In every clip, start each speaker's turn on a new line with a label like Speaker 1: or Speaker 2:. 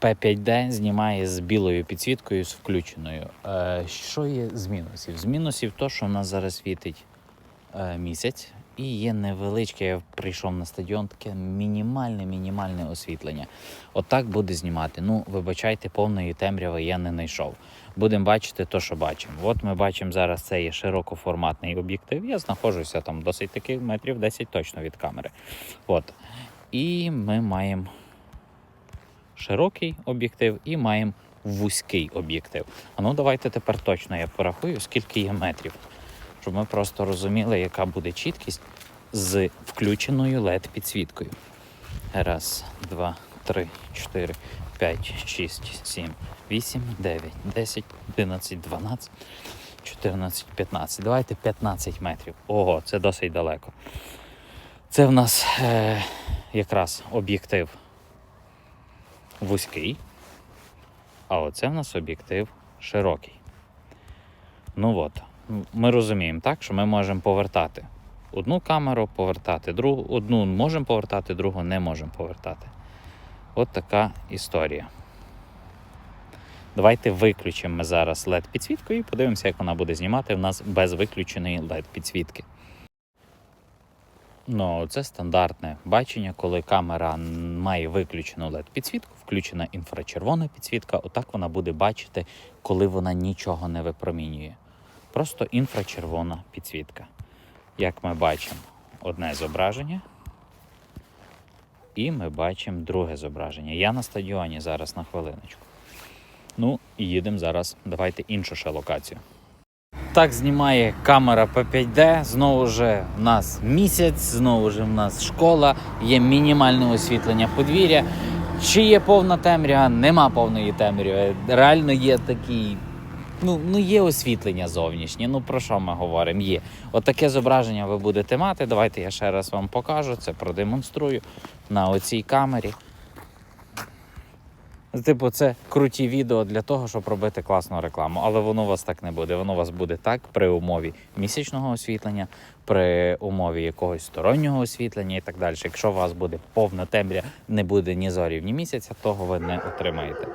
Speaker 1: P5D знімає з білою підсвіткою з включеною. Е, що є з мінусів? З мінусів то, що в нас зараз світить е, місяць, і є невеличке, я прийшов на стадіон, таке мінімальне, мінімальне освітлення. Отак буде знімати. Ну, вибачайте, повної темряви я не знайшов. Будемо бачити то, що бачимо. От ми бачимо зараз це є широкоформатний об'єктив. Я знаходжуся там досить таки метрів 10 точно від камери. От. І ми маємо широкий об'єктив і маємо вузький об'єктив. А ну давайте тепер точно я порахую, скільки є метрів, щоб ми просто розуміли, яка буде чіткість з включеною led підсвіткою. Раз, два, три, чотири, п'ять, шість, сім, вісім, дев'ять, десять, одинадцять, дванадцять, чотирнадцять, п'ятнадцять. Давайте 15 метрів. Ого, це досить далеко. Це в нас е, якраз об'єктив вузький, а оце в нас об'єктив широкий. Ну от, ми розуміємо так, що ми можемо повертати одну камеру, повертати другу, одну можемо повертати, другу не можемо повертати. От така історія. Давайте виключимо ми зараз LED підсвітку і подивимося, як вона буде знімати в нас без виключеної LED підсвітки. Ну, це стандартне бачення, коли камера має виключену led підсвітку, включена інфрачервона підсвітка. Отак вона буде бачити, коли вона нічого не випромінює. Просто інфрачервона підсвітка. Як ми бачимо, одне зображення, і ми бачимо друге зображення. Я на стадіоні зараз на хвилиночку. Ну, і їдемо зараз. Давайте іншу ще локацію. Так знімає камера P5D. Знову ж в нас місяць, знову ж в нас школа, є мінімальне освітлення подвір'я. Чи є повна темрява? Нема повної темряви. Реально є такий. Ну, ну є освітлення зовнішнє. Ну про що ми говоримо? Є. Отаке зображення ви будете мати. Давайте я ще раз вам покажу. Це продемонструю на оцій камері. Типу, це круті відео для того, щоб робити класну рекламу, але воно у вас так не буде. Воно у вас буде так при умові місячного освітлення, при умові якогось стороннього освітлення і так далі. Якщо у вас буде повна темря, не буде ні зорів, ні місяця, того ви не отримаєте.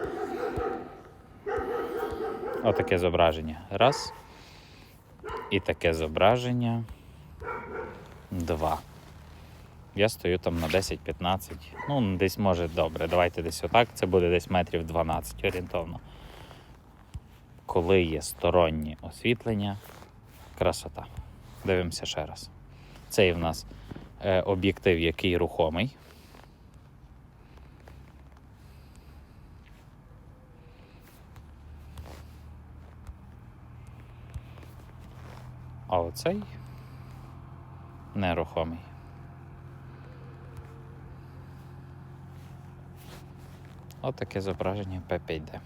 Speaker 1: Отаке зображення. Раз. І таке зображення. Два. Я стою там на 10-15. Ну, десь може добре. Давайте десь отак. Це буде десь метрів 12 орієнтовно. Коли є стороннє освітлення, красота. Дивимося ще раз. Цей в нас е, об'єктив, який рухомий. А оцей нерухомий. От таке зображення P5D.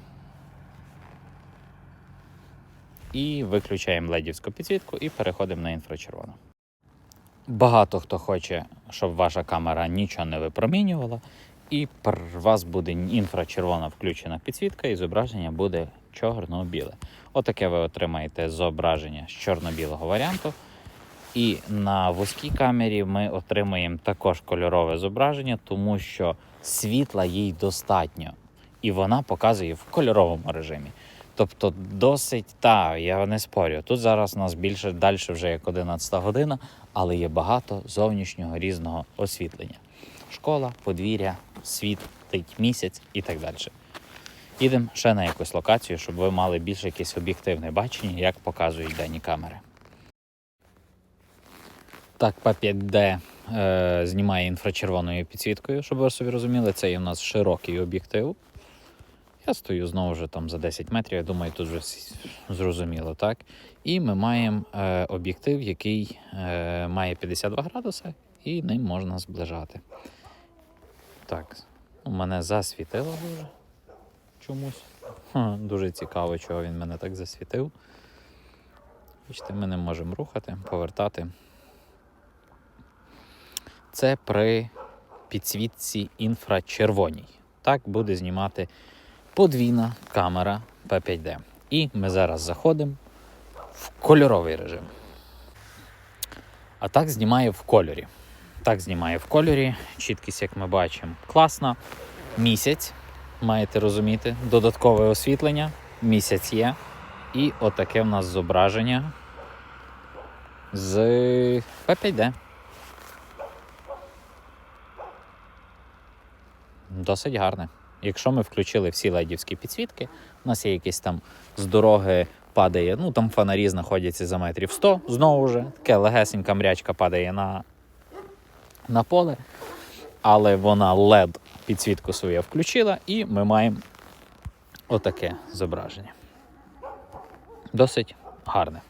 Speaker 1: І виключаємо ледівську підсвітку і переходимо на інфрачервону. Багато хто хоче, щоб ваша камера нічого не випромінювала, і при вас буде інфрачервона включена підсвітка, і зображення буде чорно-біле. Отаке ви отримаєте зображення з чорно-білого варіанту. І на вузькій камері ми отримуємо також кольорове зображення, тому що світла їй достатньо, і вона показує в кольоровому режимі. Тобто, досить та я не спорю. Тут зараз у нас більше далі вже як 11 година, але є багато зовнішнього різного освітлення. Школа, подвір'я, світить місяць і так далі. Їдемо ще на якусь локацію, щоб ви мали більш якесь об'єктивне бачення, як показують дані камери. Так, P5D е, знімає інфрачервоною підсвіткою, щоб ви собі розуміли, це є у нас широкий об'єктив. Я стою знову ж там за 10 метрів, я думаю, тут вже зрозуміло, так? І ми маємо е, об'єктив, який е, має 52 градуси, і ним можна зближати. Так, у мене засвітило дуже чомусь. Ха, дуже цікаво, чого він мене так засвітив. Бачите, ми не можемо рухати, повертати. Це при підсвітці інфрачервоній. Так буде знімати подвійна камера P5D. І ми зараз заходимо в кольоровий режим. А так знімає в кольорі. Так знімає в кольорі. Чіткість, як ми бачимо, класна. Місяць. маєте розуміти, додаткове освітлення, місяць є. І отаке в нас зображення з P5D. Досить гарне. Якщо ми включили всі ледівські підсвітки, у нас є якийсь там з дороги падає, ну там фонарі знаходяться за метрів 100, знову ж, таке легесенька мрячка падає на, на поле, але вона LED підсвітку свою включила, і ми маємо отаке зображення. Досить гарне.